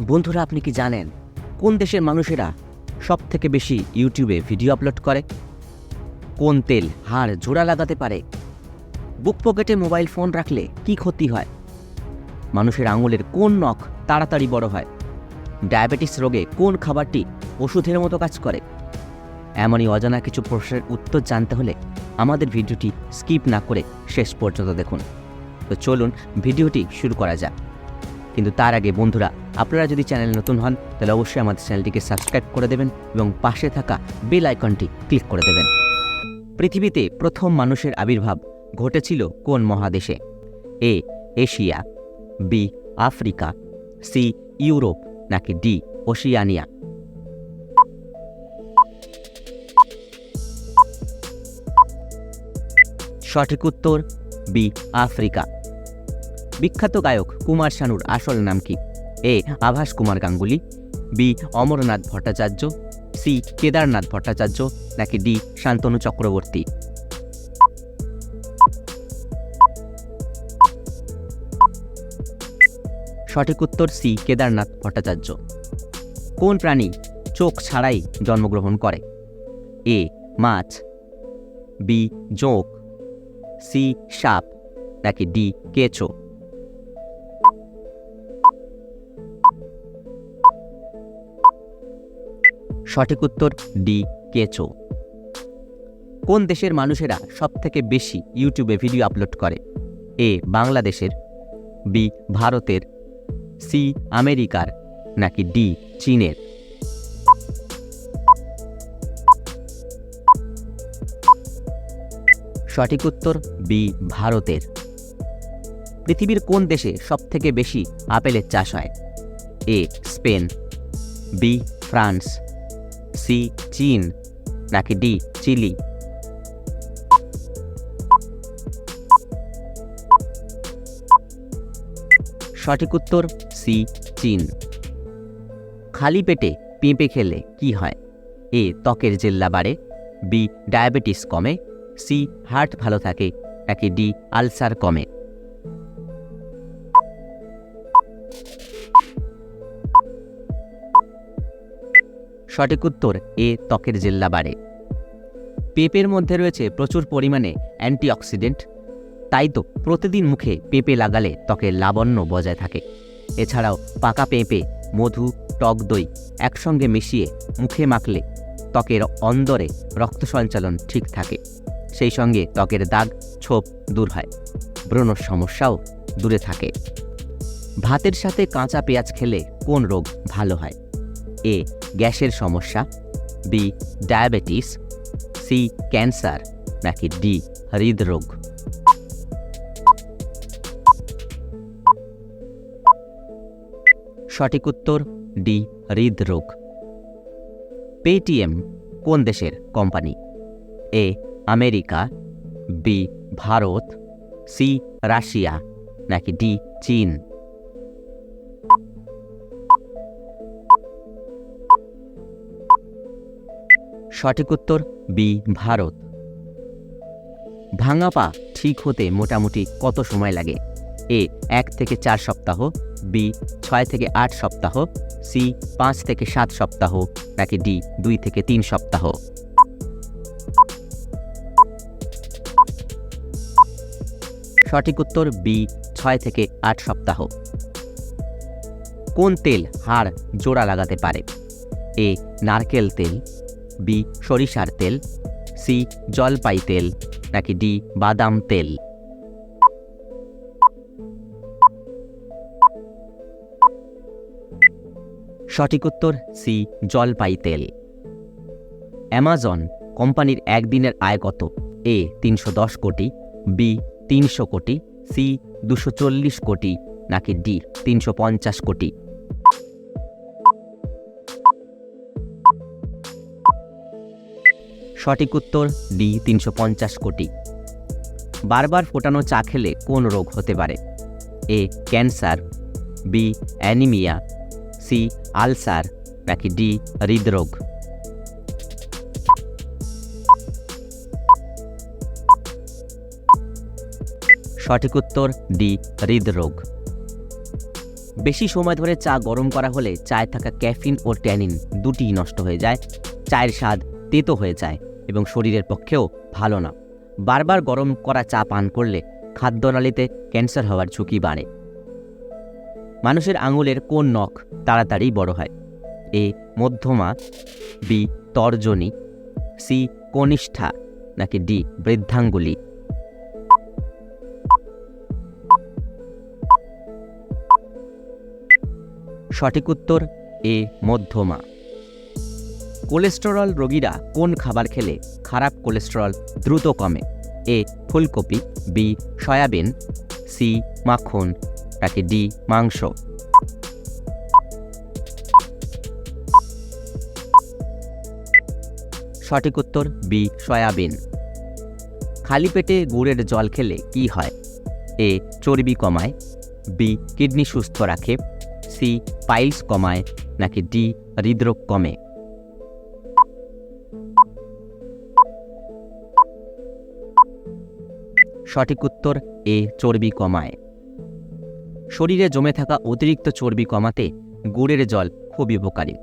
বন্ধুরা, আপনি কি জানেন কোন দেশের মানুষেরা সব থেকে বেশি ইউটিউবে ভিডিও আপলোড করে? কোন তেল হাড় জোড়া লাগাতে পারে? বুক পকেটে মোবাইল ফোন রাখলে কি ক্ষতি হয়? মানুষের আঙুলের কোন নখ তাড়াতাড়ি বড় হয়? ডায়াবেটিস রোগে কোন খাবারটি ওষুধের মতো কাজ করে? এমনই অজানা কিছু প্রশ্নের উত্তর জানতে হলে আমাদের ভিডিওটি স্কিপ না করে শেষ পর্যন্ত দেখুন। তো চলুন, ভিডিওটি শুরু করা যাক। কিন্তু তার আগে বন্ধুরা, আপনারা যদি চ্যানেল নতুন হন, তাহলে অবশ্যই আমাদের চ্যানেলটিকে সাবস্ক্রাইব করে দেবেন এবং পাশে থাকা বেল আইকনটি ক্লিক করে দেবেন। পৃথিবীতে প্রথম মানুষের আবির্ভাব ঘটেছিল কোন মহাদেশে? A, Asia, B, Africa, C, Europe, নাকি ডি, ওশিয়ানিয়া? সঠিক উত্তর, বি, আফ্রিকা। বিখ্যাত গায়ক কুমার শানুর আসল নাম কি? A. Abhas Kumar Ganguly, B. Amarnath Bhattacharya, C. Kedarnath Bhattacharya, নাকি ডি. শান্তনু চক্রবর্তী? সঠিক উত্তর সি. কেদারনাথ ভট্টাচার্য। কোন প্রাণী চোখ ছাড়াই জন্মগ্রহণ করে? এ. মাছ, বি. জোঁক, সি. সাপ, নাকি ডি. কেঁচো? সঠিক উত্তর ডি, কেঁচো। কোন দেশের মানুষেরা সবথেকে বেশি ইউটিউবে ভিডিও আপলোড করে? এ, বাংলাদেশের, বি, ভারতের, সি, আমেরিকার, নাকি ডি, চীনের? সঠিক উত্তর বি, ভারতের। পৃথিবীর কোন দেশে সবথেকে বেশি আপেলের চাষ হয়? A, Spain, B, France. C, চীন, নাকি ডি, চিলি? সঠিক উত্তর, সি, চীন। খালি পেটে পেঁপে খেলে কি হয়? এ, ত্বকের জেল্লা বাড়ে। বি, ডায়াবেটিস কমে। সি, হার্ট ভালো থাকে। নাকি ডি, আলসার কমে। সঠিক উত্তর এ ত্বকের জেল্লা বাড়ে। পেঁপের মধ্যে রয়েছে প্রচুর পরিমাণে অ্যান্টিঅক্সিডেন্ট, তাই তো প্রতিদিন মুখে পেঁপে লাগালে ত্বকের লাবণ্য বজায় থাকে। এছাড়াও পাকা পেঁপে, মধু, টক দই একসঙ্গে মিশিয়ে মুখে মাখলে ত্বকের অন্দরে রক্ত সঞ্চালন ঠিক থাকে, সেই সঙ্গে ত্বকের দাগ, ছোপ দূর হয় ব্রণর সমস্যাও দূরে থাকে। ভাতের সাথে কাঁচা পেঁয়াজ খেলে কোন রোগ ভালো হয়? এ, গ্যাসের সমস্যা, বি, ডায়াবেটিস, সি, ক্যান্সার, নাকি ডি, হৃদরোগ। সঠিক উত্তর, ডি, হৃদরোগ। পেটিএম কোন দেশের company? A, America, B, Bharat, C, Russia, নাকি ডি, চীন? সঠিক উত্তর, বি, ভারত। ভাঙা পা ঠিক হতে মোটামুটি কত সময় লাগে? এ, এক থেকে চার সপ্তাহ, বি, ছয় থেকে আট সপ্তাহ, সি, পাঁচ থেকে সাত সপ্তাহ, নাকি ডি, দুই থেকে তিন সপ্তাহ? সঠিক উত্তর, বি, ছয় থেকে আট সপ্তাহ। কোন তেল হাড় জোড়া লাগাতে পারে? এ, নারকেল তেল বি, সরিষার তেল, সি, জলপাই তেল, নাকি ডি, বাদাম তেল? সঠিক উত্তর সি, জলপাই তেল। অ্যামাজন কোম্পানির একদিনের আয় কত? এ, তিনশো দশ কোটি, বি, তিনশো কোটি, সি, দুশো চল্লিশ কোটি, নাকি ডি, তিনশো পঞ্চাশ কোটি? সঠিক উত্তর ডি তিনশো পঞ্চাশ কোটি। বারবার ফোটানো চা খেলে কোন রোগ হতে পারে? A cancer B anaemia C ulcer, নাকি ডি হৃদরোগ? সঠিক উত্তর ডি হৃদরোগ। বেশি সময় ধরে চা গরম করা হলে চায়ে থাকা ক্যাফিন ও ট্যানিন দুটিই নষ্ট হয়ে যায়। চায়ের স্বাদ তেতো হয়ে যায়। এবং শরীরের পক্ষেও ভালো না। বারবার গরম করা চা পান করলে খাদ্যনালীতে ক্যান্সার হওয়ার ঝুঁকি বাড়ে। মানুষের আঙুলের কোন নখ তাড়াতাড়ি বড় হয়? এ মধ্যমা, বি তর্জনী, সি কনিষ্ঠা, নাকি ডি বৃদ্ধাঙ্গুলি? সঠিক উত্তর, এ মধ্যমা। কোলেস্টেরল রোগীরা কোন খাবার খেলে খারাপ কোলেস্টেরল দ্রুত কমে? এ, ফুলকপি, বি, সয়াবিন, সি, মাখন। নাকি ডি, মাংস? সঠিক উত্তর, বি, সয়াবিন। খালি পেটে গুড়ের জল খেলে কি হয়? এ, চর্বি কমায়। বি, কিডনি সুস্থ রাখে। সি, পাইলস কমায়। নাকি ডি, হৃদরোগ কমে? সঠিক উত্তর, এ চর্বি কমায়। শরীরে জমে থাকা অতিরিক্ত চর্বি কমাতে গুড়ের জল খুবই উপকারী।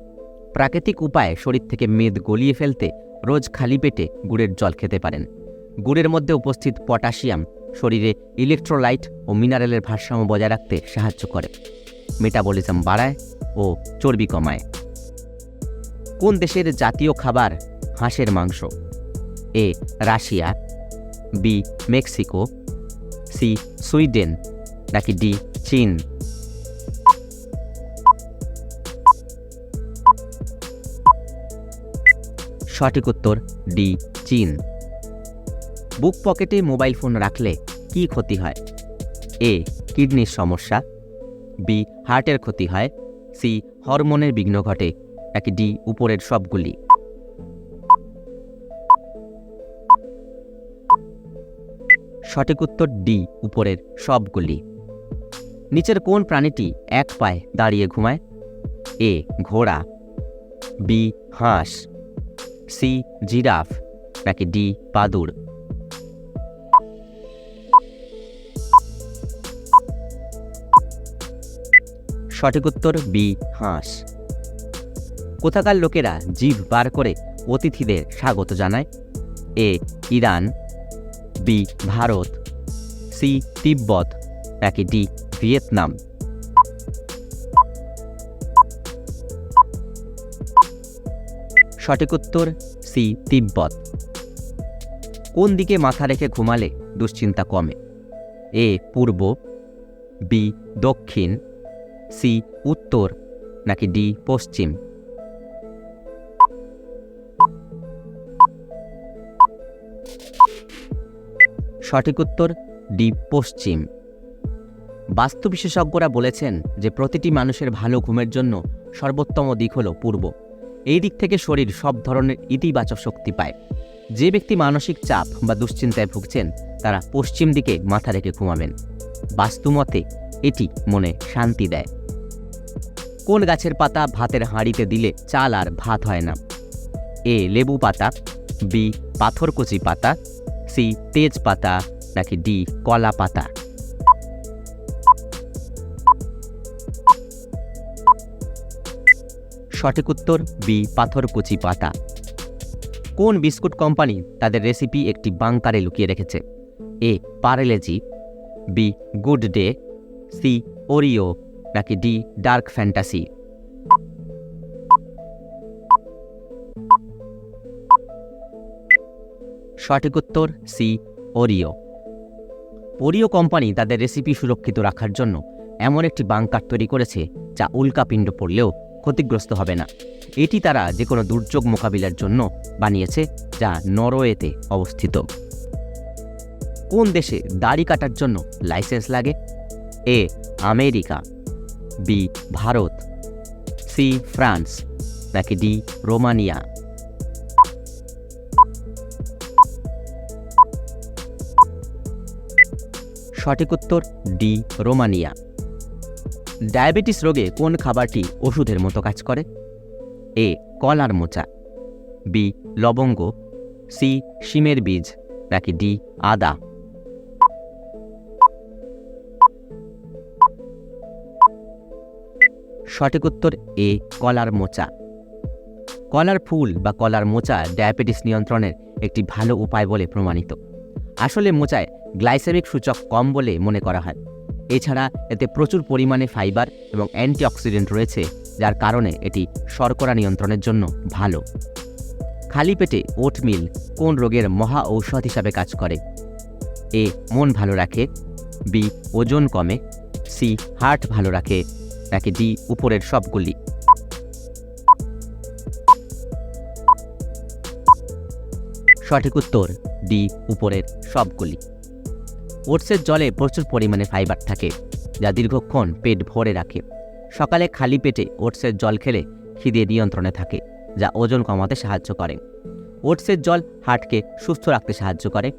প্রাকৃতিক উপায়ে শরীর থেকে মেদ গলিয়ে ফেলতে রোজ খালি পেটে গুড়ের জল খেতে পারেন। গুড়ের মধ্যে উপস্থিত পটাশিয়াম শরীরে ইলেকট্রোলাইট ও মিনারেলের ভারসাম্য বজায় রাখতে সাহায্য করে। মেটাবলিজম বাড়ায় ও চর্বি কমায়। কোন দেশের জাতীয় খাবার হাঁসের মাংস? A Russia B, Mexico, C, Sweden, নাকি ডি, চীন? সঠিক উত্তর, ডি, চীন। বুক পকেটে মোবাইল ফোন রাখলে কি ক্ষতি হয়? এ, কিডনির সমস্যা। বি, হার্টের ক্ষতি হয়। সি, হরমোনের বিঘ্ন ঘটে। নাকি ডি, উপরের সবগুলি? সঠিক উত্তর ডি উপরের সবগুলি নিচের কোন প্রাণীটি এক পায়ে দাঁড়িয়ে ঘুমায়? এ ঘোড়া। বি হাঁস। C giraffe. নাকি ডি পাদুর সঠিক উত্তর বি হাঁস। কোথাকার লোকেরা জীব বার করে অতিথিদের স্বাগত জানায়? A Iran. B Bharat. C Tibet. নাকি ডি ভিয়েতনাম। সঠিক উত্তর সি তিব্বত। কোন দিকে মাথা রেখে ঘুমালে দুশ্চিন্তা কমে? এ পূর্ব। বি দক্ষিণ। সি উত্তর। নাকি ডি পশ্চিম? সঠিক উত্তর, ডি, পশ্চিম। বাস্তু বিশেষজ্ঞরা বলেছেন যে প্রতিটি মানুষের ভালো ঘুমের জন্য সর্বোত্তম দিক হল পূর্ব। এই দিক থেকে শরীর সব ধরনের ইতিবাচক শক্তি পায়। যে ব্যক্তি মানসিক চাপ বা দুশ্চিন্তায় ভুগছেন, তারা পশ্চিম দিকে মাথা রেখে ঘুমাবেন। বাস্তুমতে, এটি মনে শান্তি দেয়। কোন গাছের পাতা ভাতের হাঁড়িতে দিলে চাল আর ভাত হয় না? এ, লেবু পাতা, বি, পাথরকুচি পাতা সি তেজ পাতা নাকি ডি কলা পাতা? সঠিক উত্তর বি পাথরকুচি পাতা। কোন বিস্কুট কোম্পানি তাদের রেসিপি একটি বাংকারে লুকিয়ে রেখেছে? A Parle G, B good day, C Oreo নাকি ডি ডার্ক ফ্যান্টাসি? সঠিক উত্তর সি ওরিও ওরিও কোম্পানি তাদের রেসিপি সুরক্ষিত রাখার জন্য এমন একটি বাংকার তৈরি করেছে যা উল্কাপিণ্ড পড়লেও ক্ষতিগ্রস্ত হবে না। এটি তারা যে কোনো দুর্যোগ মোকাবিলার জন্য বানিয়েছে যা নরওয়েতে অবস্থিত। কোন দেশে দাড়ি কাটার জন্য লাইসেন্স লাগে? A America. B Bharat. C France. নাকি ডি রোমানিয়া। সঠিক উত্তর ডি, রোমানিয়া। ডায়াবেটিস রোগে কোন খাবারটি ওষুধের মতো কাজ করে? এ, কলার মোচা। বি, লবঙ্গ। সি, শিমের বীজ। নাকি ডি, আদা। সঠিক উত্তর এ, কলার মোচা। কলার ফুল বা কলার মোচা ডায়াবেটিস নিয়ন্ত্রণের একটি ভালো উপায় বলে প্রমাণিত। আসলে মোচায় গ্লাইসেমিক সূচক কম বলে মনে করা হয়। এছাড়া এতে প্রচুর পরিমাণে ফাইবার এবং অ্যান্টিঅক্সিডেন্ট রয়েছে, যার কারণে এটি শর্করা নিয়ন্ত্রণের জন্য ভালো। খালি পেটে ওটমিল কোন রোগের মহা ঔষধ হিসাবে কাজ করে? এ, মন ভালো রাখে, বি, ওজন কমে, সি, হার্ট ভালো রাখে, নাকি ডি, উপরের সবগুলি। সঠিক উত্তর, ডি, উপরের সবগুলি। ওটসের জলে প্রচুর পরিমাণে ফাইবার থাকে, যা দীর্ঘক্ষণ পেট ভরে রাখে। সকালে খালি পেটে ওটসের জল খেলে খিদে নিয়ন্ত্রণে থাকে, যা ওজন কমাতে সাহায্য করে। ওটসের জল হার্টকে সুস্থ রাখতে সাহায্য করে।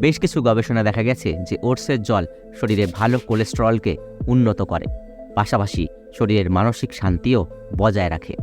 বেশ কিছু গবেষণা দেখা গেছে যে ওটসের জল শরীরে ভালো কোলেস্টেরলকে উন্নত করে, পাশাপাশি শরীরের মানসিক শান্তিও বজায় রাখে।